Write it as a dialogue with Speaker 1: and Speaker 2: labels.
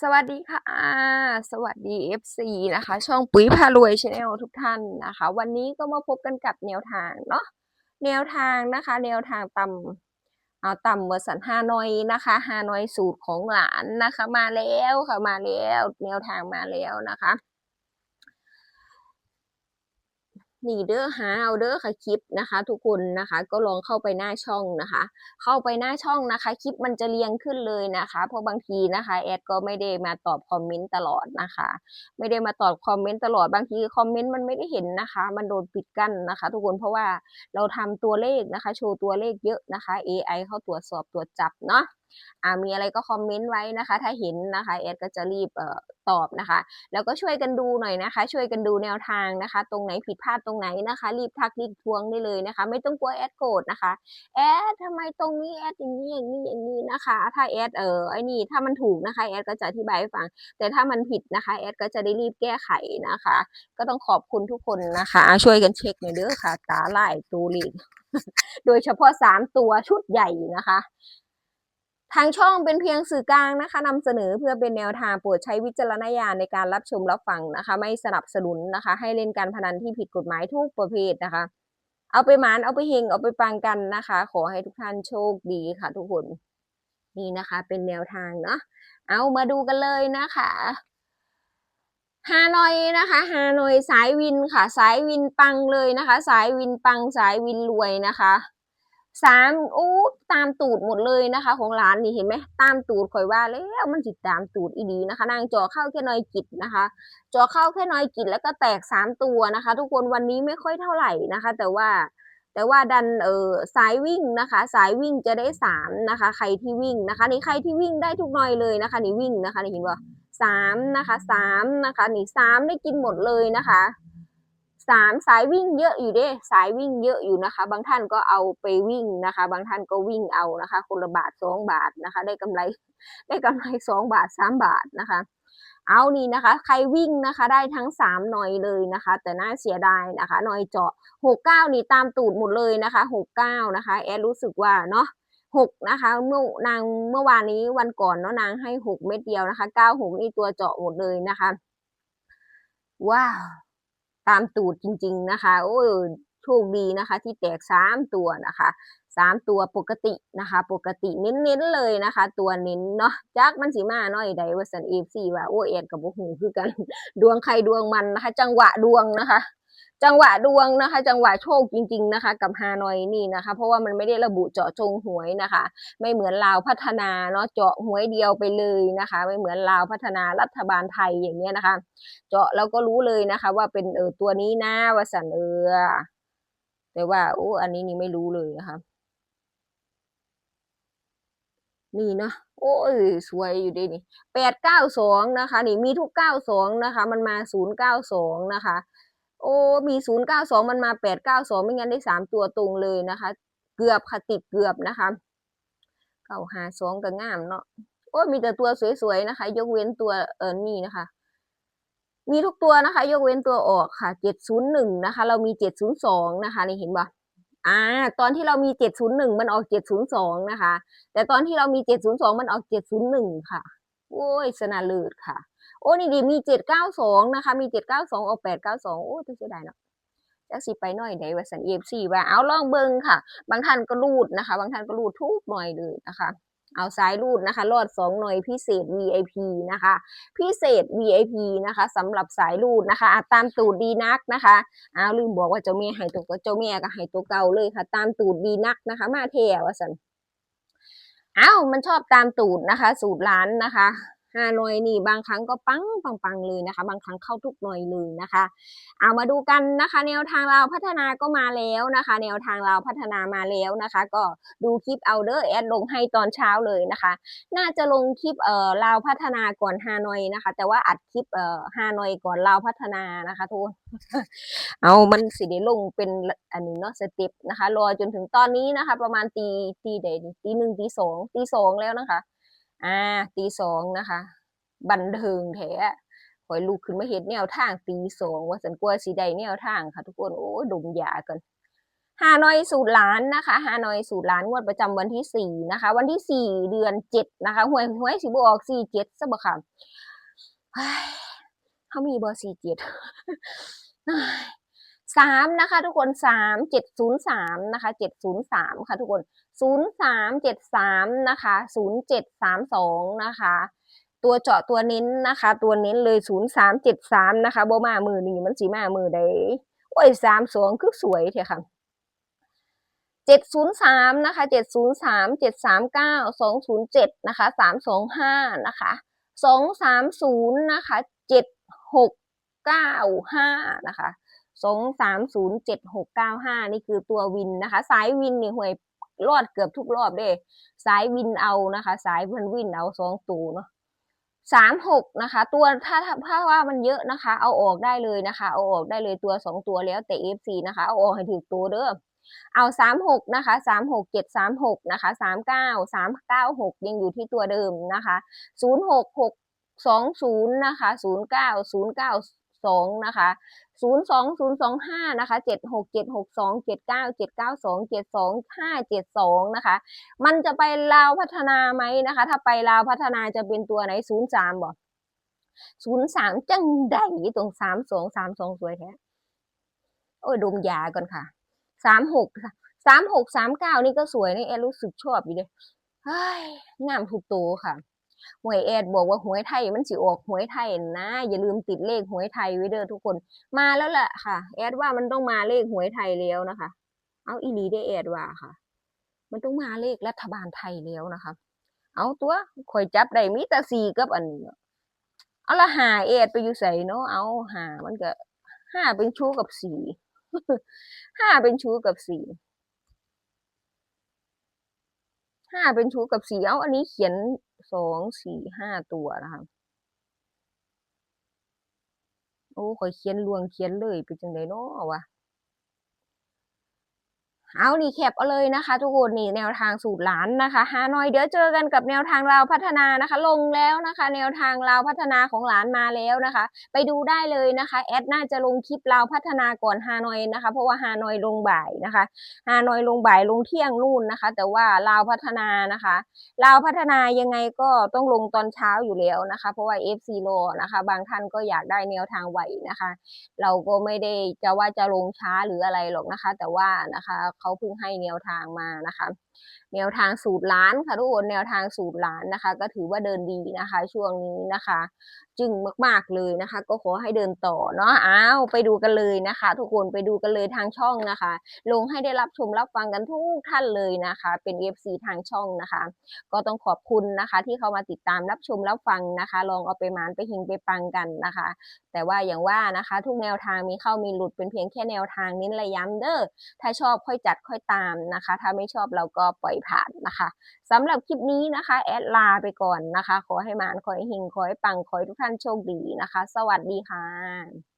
Speaker 1: สวัสดีค่ะ สวัสดี FC นะคะ ช่องปุ๋ยพารวยชาแนลทุกท่านนะคะ วันนี้ก็มาพบกันกับแนวทางเนาะแนวทางนะคะ แนวทางต่ำเอาต่ำเวอร์สันฮานอยนะคะฮานอยสูตรของหลานนะคะ มาแล้วค่ะมาแล้ว แนวทางมาแล้วนะคะ นี่เด้อหาเอาเด้อค่ะคลิปนะคะ ทุกคนนะคะก็ลองเข้าไปหน้าช่องนะคะ เข้าไปหน้าช่องนะคะ คลิปมันจะเรียงขึ้นเลยนะคะ เพราะบางทีนะคะแอดก็ไม่ได้มาตอบคอมเมนต์ตลอดนะคะ ไม่ได้มาตอบคอมเมนต์ตลอดบางทีคอมเมนต์มันไม่ได้เห็นนะคะ มันโดนปิดกั้นนะคะ ทุกคนเพราะว่าเราทำตัวเลขนะคะ โชว์ตัวเลขเยอะนะคะ AI เข้าตรวจสอบตรวจจับเนาะ มีอะไรก็คอมเมนต์ไว้นะคะ ถ้าเห็นนะคะแอดก็จะรีบออตอบนะคะ แล้วก็ช่วยกันดูหน่อยนะคะ ช่วยกันดูแนวทางนะคะ ตรงไหนผิดพลาดตรงไหนนะคะ รีบทักรีบทวงได้เลยนะคะ ไม่ต้องกลัวแอดโกรธนะคะแอดทำไมตรงนี้แอดอย่างนี้อย่างนี้อย่างนี้นะคะ ถ้าแอดเออไอ้นี่ถ้ามันถูกนะคะแอดก็จะอธิบายให้ฟัง แต่ถ้ามันผิดนะคะแอดก็จะได้รีบแก้ไขนะคะ ก็ต้องขอบคุณทุกคนนะคะ ช่วยกันเช็คหน่อยเด้อค่ะ ตาลายตูลีกโดยเฉพาะสามตัวชุดใหญ่นะคะ ทางช่องเป็นเพียงสื่อกลางนะคะนำเสนอเพื่อเป็นแนวทางโปรดใช้วิจารณญาณในการรับชมรับฟังนะคะ ไม่สนับสนุนนะคะ ให้เล่นการพนันที่ผิดกฎหมายทุกประเภทนะคะ เอาไปหมานเอาไปเฮงเอาไปปังกันนะคะ ขอให้ทุกท่านโชคดีค่ะ ทุกคนนี่นะคะ เป็นแนวทางเนาะเอามาดูกันเลยนะคะฮานอยนะคะฮานอยสายวินค่ะ สายวินปังเลยนะคะ สายวินปังสายวินรวยนะคะ สามอู้ตามตูดหมดเลยนะคะ ของร้านนี่เห็นไหมตามตูดข่อยว่าแล้วมันจิตตามตูดอีดีนะคะ นางจอเข้าแค่น้อยกิจนะคะจอเข้าแค่น้อยกิจแล้วก็แตกสามตัวนะคะ ทุกคนวันนี้ไม่ค่อยเท่าไหร่นะคะ แต่ว่าแต่ว่าดันเออสายวิ่งนะคะ สายวิ่งจะได้สามนะคะ ใครที่วิ่งนะคะนี่ใครที่วิ่งได้ทุกหน่อยเลยนะคะ นี่วิ่งนะคะนี่เห็นป่ะสามนะคะสามนะคะนี่สามได้กินหมดเลยนะคะ สามสายวิ่งเยอะอยู่เด้สายวิ่งเยอะอยู่นะคะ บางท่านก็เอาไปวิ่งนะคะ บางท่านก็วิ่งเอานะคะ คนละบาทสองบาทนะคะ ได้กำไรได้กำไรสองบาทสามบาทนะคะ เอานี่นะคะ ใครวิ่งนะคะได้ทั้งสามหน่อยเลยนะคะ แต่น่าเสียดายนะคะหน่อยเจาะหกเก้านี่ตามตูดหมดเลยนะคะหกเก้านะคะแอดรู้สึกว่าเนาะหกนะคะเมื่อนางเมื่อวานนี้วันก่อนเนาะนางให้หกเม็ดเดียวนะคะเก้าหกนี่ตัวเจาะหมดเลยนะคะ ว้าว ตามตูดจริง ๆนะคะ โอ้ยโชคดีนะคะ ที่แตกสามตัวนะคะสามตัวปกตินะคะ ปกติเน้นๆเลยนะคะ ตัวเน้นเนาะจักมันสีมาหน่อยใดว่าสันเอฟซีว่าโอ้เอ็ดกับโอ้หูคือกันดวงใครดวงมันนะคะ จังหวะดวงนะคะ จังหวะดวงนะคะ จังหวะโชคจริง ๆนะคะ กับฮานอยนี่นะคะ เพราะว่ามันไม่ได้ระบุเจาะจงหวยนะคะ ไม่เหมือนลาวพัฒนาเนาะเจาะหวยเดียวไปเลยนะคะ ไม่เหมือนลาวพัฒนารัฐบาลไทยอย่างเงี้ยนะคะ เจาะแล้วก็รู้เลยนะคะ ว่าเป็นเออตัวนี้นะวสันเออแต่ว่าโอ้อันนี้นี่ไม่รู้เลยนะคะนี่เนาะโอ้ยสวยอยู่ดีนี่แปดเก้าสองนะคะ นี่มีทุกเก้าสองนะคะ มันมาศูนย์เก้าสองนะคะ โอ้มีศูนย์เก้าสองมันมาแปดเก้าสองไม่งั้นได้สามตัวตรงเลยนะคะ เกือบค่ะติดเกือบนะคะเก้าหาสองก็งามเนาะโอ้ยมีแต่ตัวสวยๆนะคะ ยกเว้นตัวเออนี่นะคะ มีทุกตัวนะคะ ยกเว้นตัวออกค่ะเจ็ดศูนย์หนึ่งนะคะ เรามีเจ็ดศูนย์สองนะคะนี่เห็นปะอ่า ตอนที่เรามีเจ็ดศูนย์หนึ่งมันออกเจ็ดศูนย์สองนะคะ แต่ตอนที่เรามีเจ็ดศูนย์สองมันออกเจ็ดศูนย์หนึ่งค่ะ โอ้ยสนาเลิศค่ะ โอ้นี่ดีมีเจ็ดเก้าสองนะคะ มีเจ็ดเก้าสองออกแปดเก้าสองโอ้จะเสียดายเนาะจักสิไปหน่อยได้ว่าสันเอฟซีว่าเอาลองเบิ่งค่ะ บางท่านก็รูดนะคะ บางท่านก็รูดทุกหน่อยเลยนะคะเอาซ้ายรูดนะคะ รอดสองหน่วยพิเศษ VIP นะคะ พิเศษ VIP นะคะสำหรับสายรูดนะคะตามตูดดีนักนะคะอ้าวลืมบอกว่าเจ้าแม่ให้ตัวก็เจ้าแม่ก็ให้ตัวเก่าเลยค่ะ ตามตูดดีนักนะคะ มาเทว่าสันอ้าวมันชอบตามตูดนะคะ สูตรร้านนะคะ ฮานอยนี่บางครั้งก็ปังปังปังเลยนะคะ บางครั้งเข้าทุกหน่วยเลยนะคะ เอามาดูกันนะคะ แนวทางเราพัฒนาก็มาแล้วนะคะ แนวทางเราพัฒนามาแล้วนะคะ ก็ดูคลิปเอาเดอร์แอดลงให้ตอนเช้าเลยนะคะ น่าจะลงคลิปเอ่อลาพัฒนาก่อนฮานอยนะคะ แต่ว่าอัดคลิปเอ่อฮานอยก่อนลาพัฒนานะคะทุกเอามันสิได้ลงเป็นอันนี้เนาะสเต็ปนะคะ รอจนถึงตอนนี้นะคะ ประมาณตีตีใดดีตีหนึ่งตีสองตีสองแล้วนะคะ อ่าตีสองนะคะ บันเทิงแท้คอยลุกขึ้นมาเห็นแนวทางตีสองว่าสันกลัวสีใดแนวทางค่ะ ทุกคนโอ้ยดมยากันฮานอยสูตรล้านนะคะฮานอยสูตรล้านงวดประจำวันที่สี่นะคะ วันที่สี่เดือนเจ็ดนะคะหวยหวยสิบออกสี่เจ็ดซะบ่ค่ะเฮ้ยเขามีเบอร์สี่เจ็ดสามนะคะ ทุกคนสามเจ็ดศูนย์สามนะคะเจ็ดศูนย์สามค่ะ ทุกคน ศูนย์สามเจ็ดสามนะคะศูนย์เจ็ดสามสองนะคะ ตัวเจาะตัวเน้นนะคะ ตัวเน้นเลยศูนย์สามเจ็ดสามนะคะบ่มามือนี้มันสีมามือใดโอ้ยสามสองคือสวยเถอะค่ะเจ็ดศูนย์สามนะคะเจ็ดศูนย์สามเจ็ดสามเก้าสองศูนย์เจ็ดนะคะสามสองห้านะคะสองสามศูนย์นะคะเจ็ดหกเก้าห้านะคะสองสามศูนย์เจ็ดหกเก้าห้านี่คือตัววินนะคะ สายวินนี่ห่วย รอดเกือบทุกรอบเด้สายวินเอานะคะ สายมันวินเอาสองตัวเนาะสามหกนะคะ ตัวถ้าถ้าถ้าว่ามันเยอะนะคะ เอาออกได้เลยนะคะ เอาออกได้เลยตัวสองตัวแล้วแต่เอฟซีนะคะ เอาออกให้ถึงตัวเด้อเอาสามหกนะคะสามหกเจ็ดสามหกนะคะสามเก้าสามเก้าหกยังอยู่ที่ตัวเดิมนะคะศูนย์หกหกสองศูนย์นะคะศูนย์เก้าศูนย์เก้า สองนะคะศูนย์สองศูนย์สองห้านะคะเจ็ดหกเจ็ดหกสองเจ็ดเก้าเจ็ดเก้าสองเจ็ดสองห้าเจ็ดสองนะคะ มันจะไปลาวพัฒนาไหมนะคะ ถ้าไปลาวพัฒนาจะเป็นตัวไหนศูนย์สามบ่ศูนย์สามจังได้ตรงสามสองสามสองสวยแท้โอ้ยดมยาก่อนค่ะสามหกสามหกสามเก้านี่ก็สวยนี่แอรู้สึกชอบอยู่เลยเฮ้ยงามถูกตัวค่ะ หวยแอดบอกว่าหวยไทยมันสิออกหวยไทยนะ อย่าลืมติดเลขหวยไทยไว้เด้อทุกคน มาแล้วแหละค่ะ แอดว่ามันต้องมาเลขหวยไทยแล้วนะคะ เอาอีลีได้แอดว่าค่ะ มันต้องมาเลขรัฐบาลไทยแล้วนะคะ เอาตัวข่อยจับได้มีแต่สี่กับอันนี้เอาละหาเอ็ดไปอยู่ใส่เนาะเอาหามันก็ห้าเป็นชู้กับสี่ห้าเป็นชู้กับสี่ ห้าเป็นชู้กับสี่เอาอันนี้เขียนสองสี่ห้าตัวนะคะโอ้ข่อยเขียนลวงเขียนเลยเป็นจังไดเนาะวะ เอานี่แคปเอาเลยนะคะทุกคนนี่แนวทางสูตรหลานนะคะฮานอยเดี๋ยวเจอกันกับแนวทางเราพัฒนานะคะ ลงแล้วนะคะ แนวทางเราพัฒนาของหลานมาแล้วนะคะ ไปดูได้เลยนะคะแอดน่าจะลงคลิปเราพัฒนาก่อนฮานอยนะคะ เพราะว่าฮานอยลงบ่ายนะคะฮานอยลงบ่ายลงเที่ยงนู่นนะคะ แต่ว่าเราพัฒนานะคะเราพัฒนายังไงก็ต้องลงตอนเช้าอยู่แล้วนะคะ เพราะว่า FC โลนะคะ บางท่านก็อยากได้แนวทางไหวนะคะ เราก็ไม่ได้จะว่าจะลงช้าหรืออะไรหรอกนะคะ แต่ว่านะคะเขาเพิ่งให้แนวทางมานะคะ แนวทางสูตรล้านค่ะทุกคนแนวทางสูตรล้านนะคะ ก็ถือว่าเดินดีนะคะ ช่วงนี้นะคะจึงมาก ๆเลยนะคะ ก็ขอให้เดินต่อเนาะอ้าวไปดูกันเลยนะคะ ทุกคนไปดูกันเลยทางช่องนะคะ ลงให้ได้รับชมรับฟังกันทุกท่านเลยนะคะ เป็น FC ทางช่องนะคะ ก็ต้องขอบคุณนะคะ ที่เข้ามาติดตามรับชมรับฟังนะคะ ลองเอาไปมานไปหิงไปปังกันนะคะ แต่ว่าอย่างว่านะคะ ทุกแนวทางมีเข้ามีหลุดเป็นเพียงแค่แนวทางเน้นระย้ำเด้อถ้าชอบค่อยจัดค่อยตามนะคะ ถ้าไม่ชอบเราก็ปล่อยผ่านนะคะสำหรับคลิปนี้นะคะแอดลาไปก่อนนะคะ ขอให้มานขอให้หิงขอให้ปังขอให้ทุกท่านโชคดีนะคะ สวัสดีค่ะ